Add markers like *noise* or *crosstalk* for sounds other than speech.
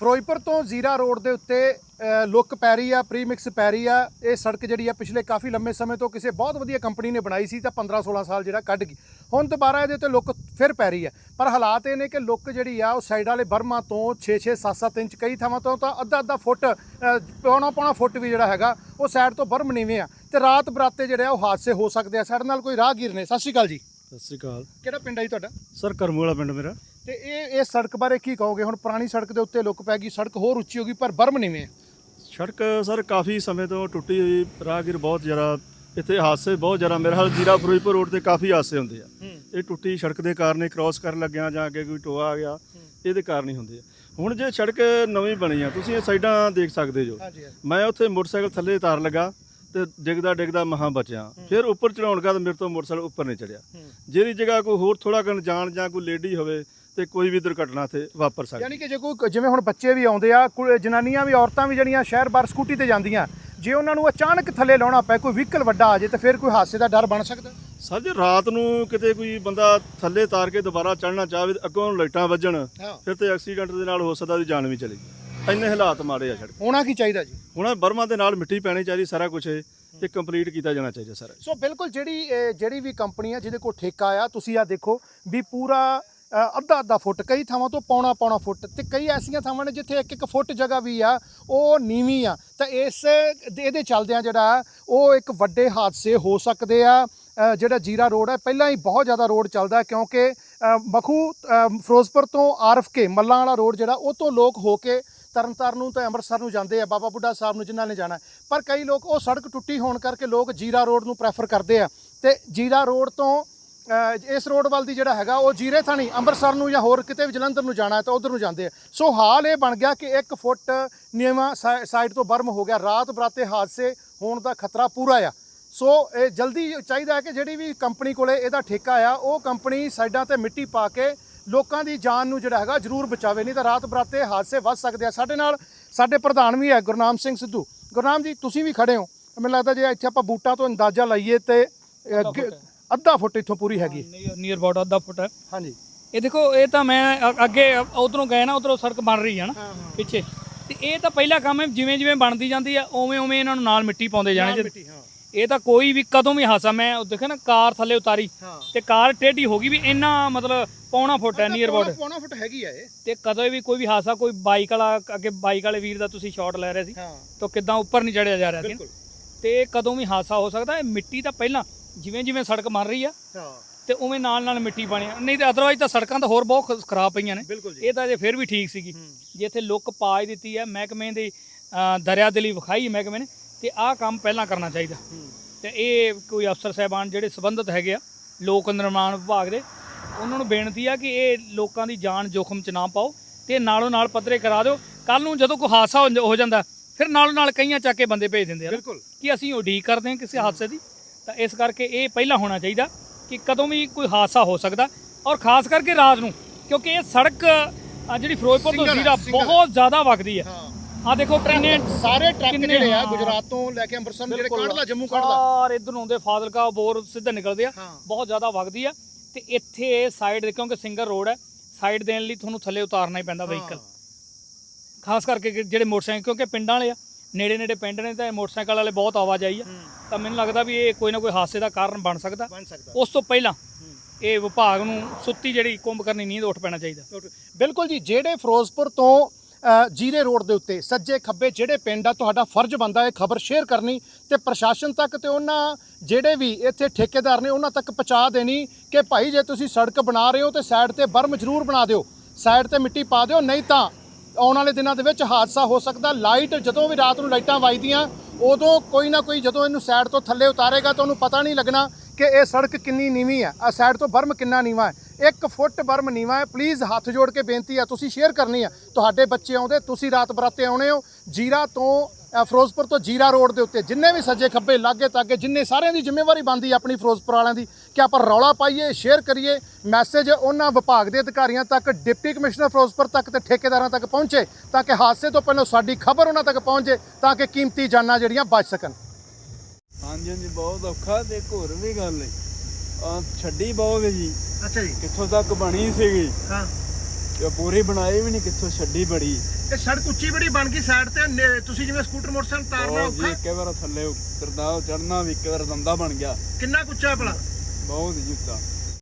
ਫਿਰੋਜ਼ਪੁਰ ਤੋਂ ਜ਼ੀਰਾ ਰੋਡ ਦੇ ਉੱਤੇ ਲੁੱਕ ਪੈ ਰਹੀ ਆ ਪ੍ਰੀਮਿਕਸ ਪੈ ਰਹੀ ਆ। ਇਹ ਸੜਕ ਜਿਹੜੀ ਆ ਪਿਛਲੇ ਕਾਫੀ ਲੰਮੇ ਸਮੇਂ ਤੋਂ ਕਿਸੇ ਬਹੁਤ ਵਧੀਆ ਕੰਪਨੀ ਨੇ ਬਣਾਈ ਸੀ ਤਾਂ 15 16 ਸਾਲ ਜਿਹੜਾ ਕੱਢ ਗਈ। ਹੁਣ ਦੁਬਾਰਾ ਇਹਦੇ ਉੱਤੇ ਲੁੱਕ ਫਿਰ ਪੈ ਰਹੀ ਆ। ਪਰ ਹਾਲਾਤ ਇਹ ਨੇ ਕਿ ਲੁੱਕ ਜਿਹੜੀ ਆ ਉਹ ਸਾਈਡ ਵਾਲੇ ਬਰਮਾ ਤੋਂ 6 6 7 7 ਇੰਚ ਕਈ ਥਾਵਾਂ ਤੋਂ ਤਾਂ ਅੱਧਾ ਅੱਧਾ ਫੁੱਟ ਪੌਣਾ ਪੌਣਾ ਫੁੱਟ ਵੀ ਜਿਹੜਾ ਹੈਗਾ ਉਹ ਸਾਈਡ ਤੋਂ ਬਰਮ ਨੀਵੇਂ ਆ। ਤੇ ਰਾਤ ਬਰਾਤੇ ਜਿਹੜੇ ਆ ਉਹ ਹਾਦਸੇ ਹੋ ਸਕਦੇ ਆ। ਸਾਡੇ ਨਾਲ ਕੋਈ ਰਾਹਗੀਰ ਨੇ। ਸਤਿ ਸ਼੍ਰੀ ਅਕਾਲ ਜੀ। ਸਤਿ ਸ੍ਰੀ ਅਕਾਲ। ਕਿਹੜਾ ਪਿੰਡ ਆ ਜੀ ਤੁਹਾਡਾ? ਸਰ ਕਰਮੂ ਵਾਲਾ ਪਿੰਡ ਮੇਰਾ। ਤੇ ਇਹ ਇਸ ਸੜਕ ਬਾਰੇ ਕੀ ਕਹੋਗੇ? ਹੁਣ ਪੁਰਾਣੀ ਸੜਕ ਦੇ ਉੱਤੇ ਲੁੱਕ ਪੈ ਗਈ ਸੜਕ ਹੋਰ ਉੱਚੀ ਹੋ ਗਈ ਪਰ ਬਰਮ ਨੀਵੇਂ ਆ। ਸੜਕ ਸਰ ਕਾਫੀ ਸਮੇਂ ਤੋਂ ਟੁੱਟੀ ਹੋਈ ਰਾਹਗੀਰ ਬਹੁਤ ਜ਼ਿਆਦਾ ਇੱਥੇ ਹਾਦਸੇ ਬਹੁਤ ਜ਼ਿਆਦਾ ਮੇਰੇ ਹਾਲ ਜੀਰਾ ਫਿਰੋਜ਼ਪੁਰ ਰੋਡ ਤੇ ਕਾਫੀ ਹਾਦਸੇ ਹੁੰਦੇ ਆ। ਇਹ ਟੁੱਟੀ ਸੜਕ ਦੇ ਕਾਰਨ ਹੀ ਕ੍ਰਾਸ ਕਰਨ ਲੱਗਿਆ ਜਾਂ ਅੱਗੇ ਕੋਈ ਟੋਆ ਆ ਗਿਆ ਇਹਦੇ ਕਾਰਨ ਹੀ ਹੁੰਦੇ ਆ। ਹੁਣ ਜੇ ਸੜਕ ਨਵੀਂ ਬਣੀ ਆ ਤੁਸੀਂ ਇਹ ਸਾਈਡਾਂ ਦੇਖ ਸਕਦੇ ਜੋ। ਮੈਂ ਉੱਥੇ ਮੋਟਰਸਾਈਕਲ ਥੱਲੇ ਤਾਰ ਲਗਾ ਤੇ ਡਿੱਗਦਾ ਡਿੱਗਦਾ ਮਹਾਂ ਬਚਿਆ। ਫਿਰ ਉੱਪਰ ਚੜਾਉਣ ਦਾ ਮੇਰੇ ਤੋਂ ਮੋਟਰਸਾਈਕਲ ਉੱਪਰ ਨਹੀਂ ਚੜਿਆ। ਜਿਹੜੀ ਜਗ੍ਹਾ ਕੋਈ ਹੋਰ ਥੋੜਾ ਕਨ ਜਾਣ ਜਾਂ ਕੋਈ ਲੇਡੀ ਹੋਵੇ ਤੇ ਕੋਈ ਵੀ ਦੁਰਘਟਨਾ ਤੇ ਵਾਪਰ ਸਕਦੀ। ਯਾਨੀ ਕਿ ਜੇ ਕੋਈ ਜਿਵੇਂ ਹੁਣ ਬੱਚੇ ਵੀ ਆਉਂਦੇ ਆ ਕੁ- ਜਨਾਨੀਆਂ ਵੀ ਔਰਤਾਂ ਵੀ ਜਿਹੜੀਆਂ ਸ਼ਹਿਰ ਬਾਹਰ ਸਕੂਟੀ ਤੇ ਜਾਂਦੀਆਂ ਜੇ ਉਹਨਾਂ ਨੂੰ ਅਚਾਨਕ ਥੱਲੇ ਲਾਉਣਾ ਪਏ ਕੋਈ ਵਹੀਕਲ ਵੱਡਾ ਆ ਜੇ ਤਾਂ ਫਿਰ ਕੋਈ ਹਾਦਸੇ ਦਾ ਡਰ ਬਣ ਸਕਦਾ? ਸਰ ਜੇ ਰਾਤ ਨੂੰ ਕਿਤੇ ਕੋਈ ਬੰਦਾ ਥੱਲੇ ਤਾਰ ਕੇ ਦੁਬਾਰਾ ਚੜਨਾ ਚਾਹਵੇ ਤੇ ਅੱਗੋਂ ਲਾਈਟਾਂ ਵੱਜਣ ਹਾਂ। ਫਿਰ ਤੇ ਐਕਸੀਡੈਂਟ ਦੇ ਨਾਲ ਹੋ ਸਕਦਾ ਦੀ ਜਾਨ ਵੀ ਚਲੀ ਜਾਏ। ਇੰਨੇ ਹਾਲਾਤ ਮਾੜੇ ਆ ਸੜਕ ਹੋਣਾ ਕੀ ਚਾਹੀਦਾ ਜੀ? ਹੁਣ ਬਰਮਾ ਦੇ ਨਾਲ ਮਿੱਟੀ ਪੈਣੀ ਚਾਹੀਦੀ ਸਾਰਾ ਕੁਝ ਇਹ ਕੰਪਲੀਟ ਕੀਤਾ ਜਾਣਾ ਚਾਹੀਦਾ ਸਾਰਾ। ਸੋ ਬਿਲਕੁਲ ਜਿਹੜੀ ਜਿਹੜੀ ਵੀ ਕੰਪਨੀ ਆ ਜਿਹਦੇ ਕੋਲ ਠੇਕਾ ਆ ਤੁਸੀਂ ਆ ਦੇਖੋ ਵੀ ਪੂਰਾ ਅੱਧਾ ਅੱਧਾ ਫੁੱਟ, ਕਈ ਥਾਵਾਂ ਤੋਂ ਪੌਣਾ ਪੌਣਾ ਫੁੱਟ ਤੇ ਕਈ ਐਸੀਆਂ ਥਾਵਾਂ ਨੇ ਜਿੱਥੇ ਇੱਕ ਇੱਕ ਫੁੱਟ ਜਗ੍ਹਾ ਵੀ ਆ, ਉਹ ਨੀਵੀਂ ਆ। ਤਾਂ ਇਸ ਦੇ- ਇਹਦੇ ਚੱਲਦਿਆਂ ਜਿਹੜਾ ਉਹ ਇੱਕ ਵੱਡੇ ਹਾਦਸੇ ਹੋ ਸਕਦੇ ਆ। ਜਿਹੜਾ ਜੀਰਾ ਰੋਡ ਹੈ, ਪਹਿਲਾਂ ਹੀ ਬਹੁਤ ਜ਼ਿਆਦਾ ਰੋਡ ਚੱਲਦਾ ਕਿਉਂਕਿ ਬਖੂ ਫਿਰੋਜ਼ਪੁਰ ਤੋਂ ਆਰਫਕੇ ਮੱਲਾਂ ਵਾਲਾ ਰੋਡ ਜਿਹੜਾ, ਉਹ ਤੋਂ ਲੋਕ ਹੋ ਕੇ ਤਰਨਤਾਰਨ ਨੂੰ ਤੇ ਅੰਮ੍ਰਿਤਸਰ ਨੂੰ ਜਾਂਦੇ ਆ, ਬਾਬਾ ਬੁੱਢਾ ਸਾਹਿਬ ਨੂੰ ਜਿਨ੍ਹਾਂ ਨੇ ਜਾਣਾ। ਪਰ ਕਈ ਲੋਕ ਉਹ ਸੜਕ ਟੁੱਟੀ ਹੋਣ ਕਰਕੇ ਲੋਕ ਜੀਰਾ ਰੋਡ ਨੂੰ ਪ੍ਰੈਫਰ ਕਰਦੇ ਆ। ਤੇ ਜੀਰਾ ਰੋਡ ਤੋਂ ਇਸ ਰੋਡ ਵੱਲ ਦੀ ਜਿਹੜਾ ਹੈਗਾ, ਉਹ ਜੀਰੇ ਥਾਣੀ, ਅੰਮ੍ਰਿਤਸਰ ਨੂੰ ਜਾਂ ਹੋਰ ਕਿਤੇ ਵੀ ਜਲੰਧਰ ਨੂੰ ਜਾਣਾ ਹੈ ਤਾਂ ਉਧਰ ਨੂੰ ਜਾਂਦੇ ਆ। ਸੋ ਹਾਲ ਇਹ ਬਣ ਗਿਆ ਕਿ 1 ਫੁੱਟ ਨੀਵਾਂ ਸਾ- ਸਾਈਡ ਤੋਂ ਬਰਮ ਹੋ ਗਿਆ। ਰਾਤ ਬਰਾਤੇ ਹਾਦਸੇ ਹੋਣ ਦਾ ਖਤਰਾ ਪੂਰਾ ਆ। ਸੋ ਇਹ ਜਲਦੀ ਚਾਹੀਦਾ ਹੈ ਕਿ ਜਿਹੜੀ ਵੀ ਕੰਪਨੀ ਕੋਲੇ ਇਹਦਾ ਠੇਕਾ ਆ, ਉਹ ਕੰਪਨੀ ਸਾਈਡਾਂ ਤੇ ਮਿੱਟੀ ਪਾ ਕੇ ਲੋਕਾਂ ਦੀ ਜਾਨ ਨੂੰ ਜਿਹੜਾ ਹੈਗਾ ਜ਼ਰੂਰ ਬਚਾਵੇ। ਨਹੀਂ ਤਾਂ ਰਾਤ ਬਰਾਤੇ ਹਾਦਸੇ ਵੱਧ ਸਕਦੇ ਆ। ਸਾਡੇ ਨਾਲ ਸਾਡੇ ਪ੍ਰਧਾਨ ਵੀ ਹੈ, ਗੁਰਨਾਮ ਸਿੰਘ ਸਿੱਧੂ। ਗੁਰਨਾਮ ਜੀ, ਤੁਸੀਂ ਵੀ ਖੜੇ ਹੋ। ਮੈਨੂੰ ਲੱਗਦਾ ਜੇ ਇੱਥੇ ਆਪਾਂ ਬੂਟਾਂ ਤੋਂ ਅੰਦਾਜ਼ਾ ਲਾਈਏ ਤੇ ਅੱਧਾ ਫੁੱਟ ਇੱਥੋਂ ਪੂਰੀ ਹੈਗੀ। ਨੀਅਰ ਅਬਾਊਟ ਅੱਧਾ ਫੁੱਟ। ਹੈ ਹਾਂਜੀ। ਇਹ ਦੇਖੋ ਇਹ ਤਾਂ ਮੈਂ ਅ- ਅੱਗੇ ਉਧਰੋਂ ਗਏ ਨਾ ਉਧਰੋਂ ਸੜਕ ਬਣ ਰਹੀ ਹੈ ਨਾ ਹਾਂ ਹਾਂ। ਪਿੱਛੇ। ਤੇ ਇਹ ਤਾਂ ਪਹਿਲਾ ਕੰਮ ਹੈ ਜਿਵੇਂ ਜਿਵੇਂ ਬਣਦੀ ਜਾਂਦੀ ਆ ਉਵੇਂ ਉਵੇਂ ਇਹਨਾਂ ਨੂੰ ਨਾਲ ਮਿੱਟੀ ਪਾਉਂਦੇ ਜਾਣੇ ਮਿੱਟੀ ਹਾਂ। ਇਹ ਤਾਂ ਕੋਈ ਵੀ ਕਦੋਂ ਵੀ ਹਾਸਾ ਮੈਂ ਉਹ ਦੇਖਿਆ ਨਾ ਕਾਰ ਥੱਲੇ ਉਤਾਰੀ ਹਾਂ। ਤੇ ਕਾਰ ਟੇਢੀ ਹੋ ਗਈ ਵੀ ਇੰਨਾ ਮਤਲਬ ਪੌਣਾ ਫੁੱਟ ਹੈ ਨੀਅਰ ਅਬਾਊਟ ਪੌਣਾ ਫੁੱਟ ਹੈਗੀ ਆ ਇਹ। ਤੇ ਕਦੋਂ ਵੀ ਕੋਈ ਵੀ ਹਾਸਾ ਕੋਈ ਬਾਈਕ ਵਾਲਾ ਅੱਗੇ ਬਾਈਕ ਵਾਲੇ ਵੀਰ ਦਾ ਤੁਸੀਂ ਸ਼ਾਟ ਲੈ ਰਹੇ ਸੀ ਹਾਂ। ਤਾਂ ਕਿਦਾਂ ਉੱਪਰ ਨਹੀਂ ਚੜਿਆ ਜਾ ਰਿਹਾ ਸੀ ਬਿਲਕੁਲ। ਤੇ ਕਦੋਂ ਵੀ ਹਾਸਾ ਹੋ ਸਕਦਾ ਇਹ ਮਿੱਟੀ ਤਾਂ ਪਹਿਲਾਂ ਜਿਵੇਂ ਜਿਵੇਂ ਸੜਕ ਬਣ ਰਹੀ ਆ ਹਾਂ। ਤੇ ਉਵੇਂ ਨਾਲ ਨਾਲ ਮਿੱਟੀ ਪਾਣੀ ਨਹੀਂ ਤੇ ਅਦਰਵਾਈਜ਼ ਤਾਂ ਸੜਕਾਂ ਤਾਂ ਹੋਰ ਬਹੁਤ ਖਰਾਬ ਪਈਆਂ ਨੇ। ਬਿਲਕੁਲ ਜੀ। ਇਹ ਤਾਂ ਜੇ ਫਿਰ ਵੀ ਠੀਕ ਸੀਗੀ। ਜੇ ਇੱਥੇ ਲੁੱਕ ਪਾ ਹੀ ਦਿੱਤੀ ਹੈ ਮਹਿਕਮੇ ਦੀ ਦਰਿਆ ਦਿਲੀ ਵਿਖਾਈ ਹੈ ਮਹਿਕਮੇ ਨੇ ਤੇ ਆਹ ਕੰਮ ਪਹਿਲਾਂ ਕਰਨਾ ਚਾਹੀਦਾ। ਤੇ ਇਹ ਕੋਈ ਅਫਸਰ ਸਾਹਿਬਾਨ ਜਿਹੜੇ ਸੰਬੰਧਿਤ ਹੈਗੇ ਆ ਲੋਕ ਨਿਰਮਾਣ ਵਿਭਾਗ ਦੇ ਉਹਨਾਂ ਨੂੰ ਬੇਨਤੀ ਆ ਕਿ ਇਹ ਲੋਕਾਂ ਦੀ ਜਾਨ ਜੋਖਮ ਚ ਨਾ ਪਾਓ ਤੇ ਨਾਲੋਂ ਨਾਲ ਪੱਧਰੇ ਕਰਾ ਦਿਓ। ਕੱਲ ਨੂੰ ਜਦੋਂ ਕੋਈ ਹਾਦਸਾ ਹੋ ਜਾਂਦਾ ਫਿਰ ਨਾਲੋਂ ਨਾਲ ਕਈਆਂ ਚੱਕ ਕੇ ਬੰਦੇ ਭੇਜ ਦਿੰਦੇ ਆ। ਬਿਲਕੁਲ। ਕਿ ਅਸੀਂ ਉਡੀਕ ਕਰਦੇ ਹਾਂ ਕਿਸੇ ਹਾਦਸੇ ਦੀ। ਤਾਂ ਇਸ ਕਰਕੇ ਇਹ ਪਹਿਲਾਂ ਹੋਣਾ ਚਾਹੀਦਾ ਕਿ ਕਦੋਂ ਵੀ ਕੋਈ ਹਾਦਸਾ ਹੋ ਸਕਦਾ ਔਰ ਖਾਸ ਕਰਕੇ ਰਾਤ ਨੂੰ ਕਿਉਂਕਿ ਇਹ ਸੜਕ ਆ ਜਿਹੜੀ ਫਿਰੋਜ਼ਪੁਰ ਤੋਂ ਜ਼ੀਰਾ ਬਹੁਤ ਜ਼ਿਆਦਾ ਵਗਦੀ ਹੈ। ਹਾਂ। ਆ ਦੇਖੋ ਟ੍ਰੇਨੇ *coughs* ਸਾਰੇ ਟਰੱਕ ਜਿਹੜੇ ਆ। ਗੁਜਰਾਤ ਤੋਂ ਲੈ ਕੇ ਅੰਮ੍ਰਿਤਸਰ ਨੂੰ ਜਿਹੜੇ। ਕੱਢਦਾ ਜੰਮੂ ਕੱਢਦਾ ਸਾਰੇ ਇਧਰ ਨੂੰ ਆਉਂਦੇ ਫਾਜ਼ਿਲਕਾ ਬੋਰ ਸਿੱਧਾ ਨਿਕਲਦੇ ਆ। ਬਹੁਤ ਜ਼ਿਆਦਾ ਵਗਦੀ ਆ। ਤੇ ਇੱਥੇ ਸਾਈਡ ਦੇ ਕਿਉਂਕਿ ਸਿੰਗਲ ਰੋਡ ਹੈ ਸਾਈਡ ਦੇਣ ਲਈ ਤੁਹਾਨੂੰ ਥੱਲੇ ਉਤਾਰਨਾ ਹੀ ਪੈਂਦਾ ਵਹੀਕਲ ਖਾਸ ਕਰਕੇ ਜਿਹੜੇ ਮੋਟਰਸਾਈਕਲ ਕਿਉਂਕਿ ਪਿੰਡਾਂ ਵਾਲੇ ਆ ਨੇੜੇ ਨੇੜੇ ਪਿੰਡ ਨੇ ਤਾਂ ਮੋਟਰਸਾਈਕਲ ਵਾਲੇ ਬਹੁਤ ਆਵਾਜਾਈ ਆ। ਤਾਂ ਮੈਨੂੰ ਲੱਗਦਾ ਵੀ ਇਹ ਕੋਈ ਨਾ ਕੋਈ ਹਾਦਸੇ ਦਾ ਕਾਰਨ ਬਣ ਸਕਦਾ। ਬਣ ਸਕਦਾ। ਉਸ ਤੋਂ ਪਹਿਲਾਂ। ਇਹ ਵਿਭਾਗ ਨੂੰ ਸੁੱਤੀ ਜਿਹੜੀ ਕੁੰਭ ਕਰਨੀ ਨੀਂਦ ਉੱਠ ਪੈਣਾ ਚਾਹੀਦਾ। ਬਿਲਕੁਲ ਜੀ ਜਿਹੜੇ ਫਿਰੋਜ਼ਪੁਰ ਤੋਂ ਅ, ਜੀਰੇ ਰੋਡ ਦੇ ਉੱਤੇ ਸੱਜੇ ਖੱਬੇ ਜਿਹੜੇ ਪਿੰਡ ਆ ਤੁਹਾਡਾ ਫਰਜ਼ ਬਣਦਾ ਹੈ ਖਬਰ ਸ਼ੇਅਰ ਕਰਨੀ ਤੇ ਪ੍ਰਸ਼ਾਸਨ ਤੱਕ ਤੇ ਉਹਨਾਂ ਜਿਹੜੇ ਵੀ ਇੱਥੇ ਠੇਕੇਦਾਰ ਨੇ ਉਹਨਾਂ ਤੱਕ ਪਹੁੰਚਾ ਦੇਣੀ ਕਿ ਭਾਈ ਜੇ ਤੁਸੀਂ ਸੜਕ ਬਣਾ ਰਹੇ ਹੋ ਤੇ ਸਾਈਡ ਤੇ ਬਰਮ ਜ਼ਰੂਰ ਬਣਾ ਦਿਓ ਸਾਈਡ ਤੇ ਮਿੱਟੀ ਪਾ ਦਿਓ ਨਹੀਂ ਤਾਂ ਆਉਣ ਵਾਲੇ ਦਿਨਾਂ ਦੇ ਵਿੱਚ ਹਾਦਸਾ ਹੋ ਸਕਦਾ। ਲਾਈਟ ਜਦੋਂ ਵੀ ਰਾਤ ਨੂੰ ਲਾਈਟਾਂ ਵੱਜਦੀਆਂ, ਉਦੋਂ ਕੋਈ ਨਾ ਕੋਈ ਜਦੋਂ ਇਹਨੂੰ ਸਾਈਡ ਤੋਂ ਥੱਲੇ ਉਤਾਰੇਗਾ ਤਾਂ ਉਹਨੂੰ ਪਤਾ ਨਹੀਂ ਲੱਗਣਾ ਕਿ ਇਹ ਸੜਕ ਕਿੰਨੀ ਨੀਵੀਂ ਹੈ। ਆ ਸਾਈਡ ਤੋਂ ਬਰਮ ਕਿੰਨਾ ਨੀਵਾਂ ਹੈ। 1 ਫੁੱਟ ਬਰਮ ਨੀਵਾਂ ਹੈ। ਪਲੀਜ਼ ਹੱਥ ਜੋੜ ਕੇ ਬੇਨਤੀ ਹੈ ਤੁਸੀਂ ਸ਼ੇਅਰ ਕਰਨੀ ਆ। ਤੁਹਾਡੇ ਬੱਚੇ ਆਉਂਦੇ, ਤੁਸੀਂ ਰਾਤ ਬਰਾਤੇ ਆਉਣੇ ਹੋ। ਜੀਰਾ ਤੋਂ ਫਿਰੋਜ਼ਪੁਰ ਤੋਂ ਜੀਰਾ ਰੋਡ ਦੇ ਉੱਤੇ ਜਿੰਨੇ ਵੀ ਸੱਜੇ ਖੱਬੇ ਲਾਗੇ ਤਾਗੇ ਜਿੰਨੇ ਸਾਰਿਆਂ ਦੀ ਜ਼ਿੰਮੇਵਾਰੀ ਬਣਦੀ ਆ ਆਪਣੀ ਫਿਰੋਜ਼ਪੁਰ ਵਾਲਿਆਂ ਦੀ ਕਿ ਆਪਾਂ ਰੌਲਾ ਪਾਈਏ ਸ਼ੇਅਰ ਕਰੀਏ ਮੈਸੇਜ ਉਹਨਾਂ ਵਿਭਾਗ ਦੇ ਅਧਿਕਾਰੀਆਂ ਤੱਕ ਡਿਪਟੀ ਕਮਿਸ਼ਨਰ ਫਿਰੋਜ਼ਪੁਰ ਤੱਕ ਤੇ ਠੇਕੇਦਾਰਾਂ ਤੱਕ ਪਹੁੰਚੇ ਤਾਂ ਕਿ ਹਾਦਸੇ ਤੋਂ ਪਹਿਲਾਂ ਸਾਡੀ ਖਬਰ ਉਹਨਾਂ ਤੱਕ ਪਹੁੰਚੇ ਤਾਂ ਕਿ ਕੀਮਤੀ ਜਾਨਾਂ ਜਿਹੜੀਆਂ ਬਚ ਸਕਣ। ਹਾਂਜੀ ਹਾਂਜੀ ਬਹੁਤ ਔਖਾ ਤੇ ਇੱਕ ਹੋਰ ਵੀ ਗੱਲ ਹੈ ਛੱਡੀ ਬਹੁਤ ਹੈ ਜੀ। ਅੱਛਾ ਜੀ। ਕਿੱਥੋਂ ਤੱਕ ਬਣੀ ਸੀਗੀ? ਹਾਂ। ਤੇ ਪੂਰੀ ਬਣਾਈ ਵੀ ਨਹੀਂ ਕਿੱਥੋਂ ਛੱਡੀ ਬੜੀ। ਇਹ ਸੜਕ ਉੱਚੀ ਬੜੀ ਬਣ ਗਈ ਸਾਈਡ ਤੇ ਨੇ- ਤੁਸੀਂ ਜਿਵੇਂ ਸਕੂਟਰ ਮੋਟਰਸਾਈਕਲ ਤਾਰਨਾ ਬਹੁਤ ਜੀ ਔਖਾ। ਇੱਕ ਵਾਰ ਥੱਲੇ ਉਤਰਦਾ ਚੜਨਾ ਵੀ ਇੱਕ ਵਾਰ ਦੰਦਾ ਬਣ ਗਿਆ। ਕਿੰਨਾ ਕੁ ਉੱਚਾ ਹੈ ਭਲਾ? ਬਹੁਤ ਜੀ ਉੱਚਾ।